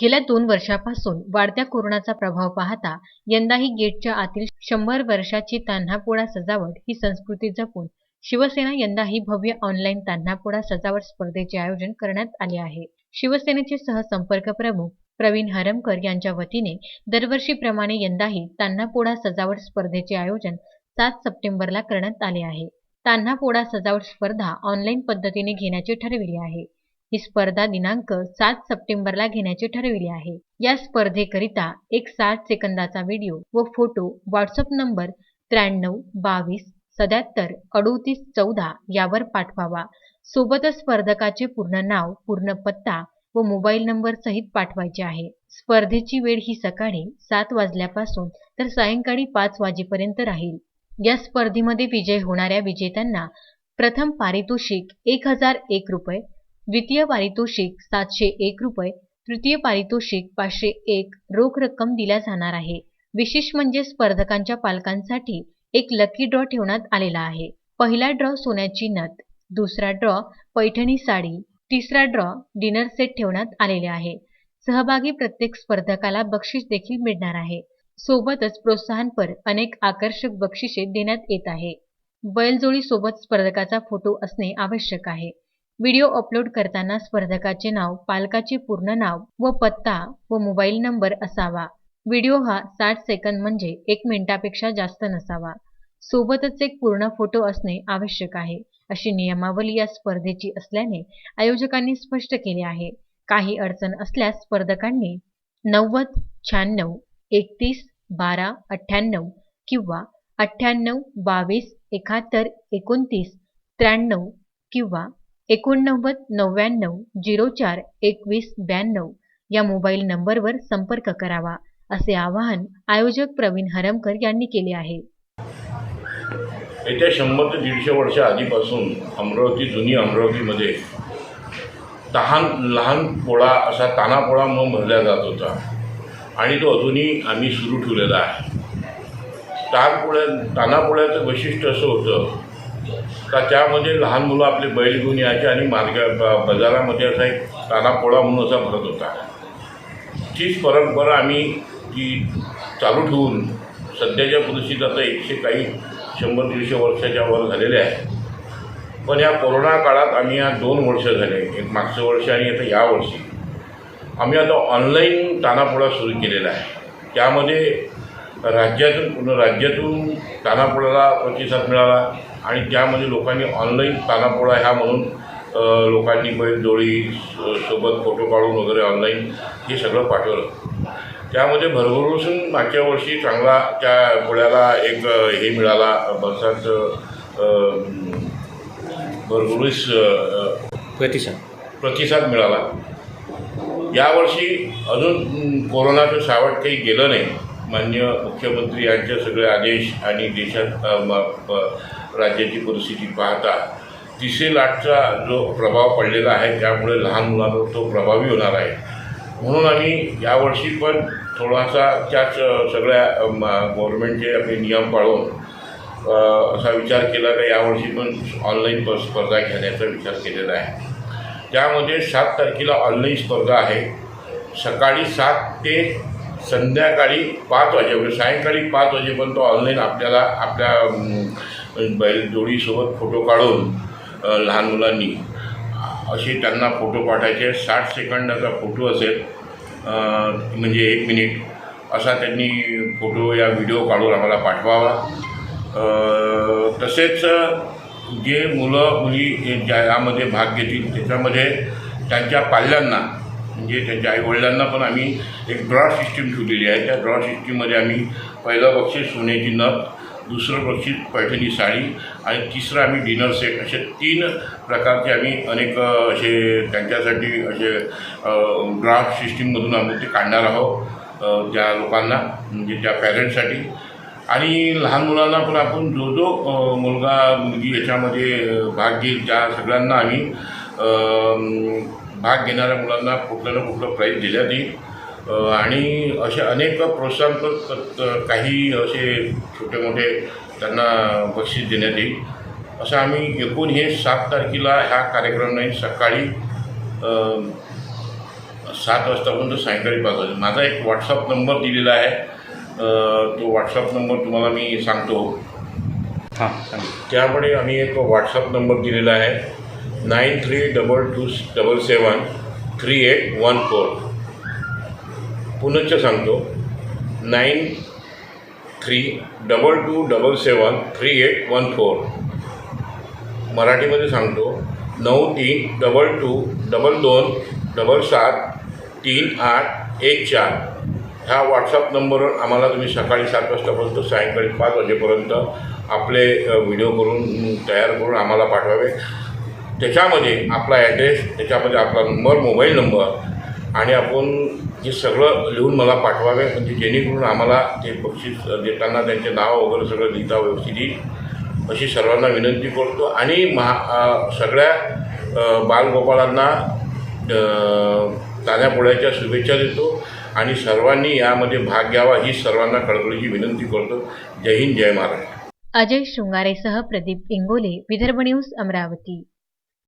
गेल्या दोन वर्षापासून वाढत्या कोरोनाचा प्रभाव पाहता यंदाही गेटच्या आतील शंभर वर्षाची तान्हापोळा सजावट ही संस्कृती जपून शिवसेना यंदाही भव्य ऑनलाईन तान्हापोळा सजावट स्पर्धेचे आयोजन करण्यात आले आहे. शिवसेनेचे सहसंपर्क प्रमुख प्रवीण हरमकर यांच्या वतीने दरवर्षीप्रमाणे यंदाही तान्हापोळा सजावट स्पर्धेचे आयोजन सात सप्टेंबरला करण्यात आले आहे. तान्हापोळा सजावट स्पर्धा ऑनलाईन पद्धतीने घेण्याचे ठरविले आहे. ही स्पर्धा दिनांक सात सप्टेंबरला घेण्याचे ठरविले आहे. या स्पर्धेकरिता एक साठ सेकंदाचा व्हिडिओ व फोटो व्हॉट्सअप नंबर त्र्याण्णव बावीस सत्याहत्तर अडोतीस चौदा यावर पाठवावा. सोबतच स्पर्धकाचे पूर्ण नाव पूर्ण पत्ता व मोबाईल नंबर सहित पाठवायचे आहे. स्पर्धेची वेळ ही सकाळी सात वाजल्यापासून तर सायंकाळी पाच वाजेपर्यंत राहील. या स्पर्धेमध्ये विजय होणाऱ्या विजेत्यांना प्रथम पारितोषिक एक हजार एक रुपये द्वितीय पारितोषिक सातशे एक रुपये तृतीय पारितोषिक पाचशे एक रोख रक्कम दिल्या जाणार आहे. विशेष म्हणजे स्पर्धकांच्या पालकांसाठी एक लकी ड्रॉ ठेवण्यात आलेला आहे. पहिला ड्रॉ सोन्याची नथ दुसरा ड्रॉ पैठणी साडी तिसरा ड्रॉ डिनर सेट ठेवण्यात आलेले आहे. सहभागी प्रत्येक स्पर्धकाला बक्षीस देखील मिळणार आहे. सोबतच प्रोत्साहनपर अनेक आकर्षक बक्षिसे देण्यात येत आहे. बैलजोडी सोबत स्पर्धकाचा फोटो असणे आवश्यक आहे. व्हिडिओ अपलोड करताना स्पर्धकाचे नाव पालकाचे पूर्ण नाव व पत्ता व मोबाईल नंबर असावा. व्हिडिओ हा साठ सेकंद म्हणजे एक मिनिटापेक्षा जास्त नसावा. सोबतच एक पूर्ण फोटो असणे आवश्यक आहे अशी नियमावली या स्पर्धेची असल्याने आयोजकांनी स्पष्ट केले आहे. काही अडचण असल्यास स्पर्धकांनी नव्वद शहाण्णव एकतीस बारा अठ्ठ्याण्णव किंवा अठ्ठ्याण्णव बावीस एकाहत्तर एकोणतीस त्र्याण्णव किंवा एकोणनव्वद नव्याण्णव झिरो चार एकवीस ब्याण्णव या मोबाईल नंबरवर संपर्क करावा असे आवाहन आयोजक प्रवीण हरमकर यांनी केले आहे. येत्या शंभर ते दीडशे वर्ष आधीपासून अमरावती जुनी अमरावतीमध्ये तहान लहान पोळा असा ताना पोळा म्हणून भरला जात होता. आणि तो अजूनही आम्ही सुरू ठेवलेला आहे. तान पोळ्या ताना पोळ्याचं वैशिष्ट्य असं होतं का त्यामध्ये लहान मुलं आपले बैल घेऊन यायचे आणि मार्ग बाजारामध्ये असा एक तानापोळा म्हणून असा भरत होता. तीच परंपरा आम्ही ती चालू ठेवून सध्याच्या परिस्थितीत आता एकशे काही शंभर दीडशे वर्षाच्या वर झालेले आहे पण या कोरोना काळात आम्ही या दोन वर्ष झाले एक मागचं वर्ष आणि आता या वर्षी. आम्ही आता ऑनलाईन तानापोळा सुरू केलेला आहे. त्यामध्ये राज्यातून पूर्ण राज्यातून तानापोळ्याला प्रतिसाद मिळाला आणि त्यामध्ये लोकांनी ऑनलाईन तानापोळा ह्या म्हणून लोकांनी बैलजोडी स- सोबत फोटो काढून वगैरे ऑनलाईन हे सगळं पाठवलं. त्यामध्ये भरभरून मागच्या वर्षी चांगला त्या पोळ्याला एक हे मिळाला बरसात भरभरूस प्रतिसाद. प्रतिसाद मिळाला. यावर्षी अजून कोरोनाचं सावट काही गेलं नाही. मान्य मुख्यमंत्री यांचे सगळे आदेश आणि देशात म- प- राज्याची परिस्थिती पाहता तिसरी लाटचा जो प्रभाव पडलेला आहे त्यामुळे लहान मुलांवर तो प्रभावी होणार आहे. म्हणून आम्ही यावर्षी पण थोडासा त्याच सगळ्या गव्हर्नमेंटचे आपले नियम पाळून असा विचार केला का यावर्षी पण ऑनलाईन प- स्पर्धा घेण्याचा विचार केलेला आहे. त्यामध्ये सात तारखेला ऑनलाईन स्पर्धा आहे. सकाळी सात ते संध्याकाळी पाच वाजेपर्यंत म्हणजे सायंकाळी पाच वाजेपर्यंत ऑनलाईन आपल्याला आपल्या बैलजोडीसोबत फोटो काढून लहान मुलांनी असे त्यांना फोटो पाठायचे. साठ सेकंदाचा फोटो असेल म्हणजे एक मिनिट. असा त्यांनी फोटो या व्हिडिओ काढून आम्हाला पाठवावा. तसेच जे मुलं मुली ज्या यामध्ये भाग घेतील त्याच्यामध्ये त्यांच्या पाल्यांना म्हणजे त्यांच्या आईवडिलांना पण आम्ही एक ड्रॉ सिस्टीम ठेवलेली आहे. त्या ड्रॉ सिस्टीममध्ये आम्ही पहिलं बक्षीस सोन्याची नथ दुसरं बक्षीस पैठणी साडी आणि तिसरं आम्ही डिनर सेट असे तीन प्रकारचे आम्ही अनेक असे त्यांच्यासाठी असे ड्राफ्ट सिस्टीममधून आम्ही ते काढणार आहोत त्या लोकांना म्हणजे त्या पॅरेंट्ससाठी आणि लहान मुलांना पण आपण जो जो मुलगा मुलगी याच्यामध्ये भाग घेईल त्या सगळ्यांना आम्ही भाग घेणाऱ्या मुलांना कुठलं ना कुठलं प्राईज दिल्यात येईल आणि असे अनेक प्रोत्साहन काही असे छोटे मोठे त्यांना बक्षीस देण्यात येईल. असं आम्ही एकूण हे सात तारखेला ह्या कार्यक्रम नाही सकाळी सात वाजतापर्यंत सायंकाळी पाच वाजे. माझा एक व्हॉट्सअप नंबर दिलेला आहे. तो व्हॉट्सअप नंबर तुम्हाला मी सांगतो. हां त्यामध्ये आम्ही एक व्हॉट्सअप नंबर दिलेला आहे. Nine three double two double seven three eight one four पुनश्च सांगतो nine three double two double seven three eight one four मराठीमध्ये सांगतो नऊ तीन डबल टू डबल दोन डबल सात तीन आठ एक चार ह्या व्हॉट्सअप नंबरवर आम्हाला तुम्ही सकाळी सात वाजतापर्यंत सायंकाळी पाच वाजेपर्यंत आपले व्हिडिओ करून तयार करून आम्हाला पाठवावे त्याच्यामध्ये आपला ॲड्रेस त्याच्यामध्ये आपला नंबर मोबाईल नंबर आणि आपण हे सगळं लिहून मला पाठवावे. म्हणजे जेणेकरून आम्हाला ते बक्षीस देताना त्यांचे नाव वगैरे सगळं लिहिता व्यवस्थित येईल. अशी सर्वांना विनंती करतो. आणि महा सगळ्या बालगोपालांना बालगोपाळांना तान्यापोळ्याच्या शुभेच्छा देतो. आणि सर्वांनी यामध्ये भाग घ्यावा ही सर्वांना कळकळीची विनंती करतो. जय हिंद जय महाराष्ट्र. अजय शृंगारेसह प्रदीप इंगोले विदर्भ न्यूज अमरावती.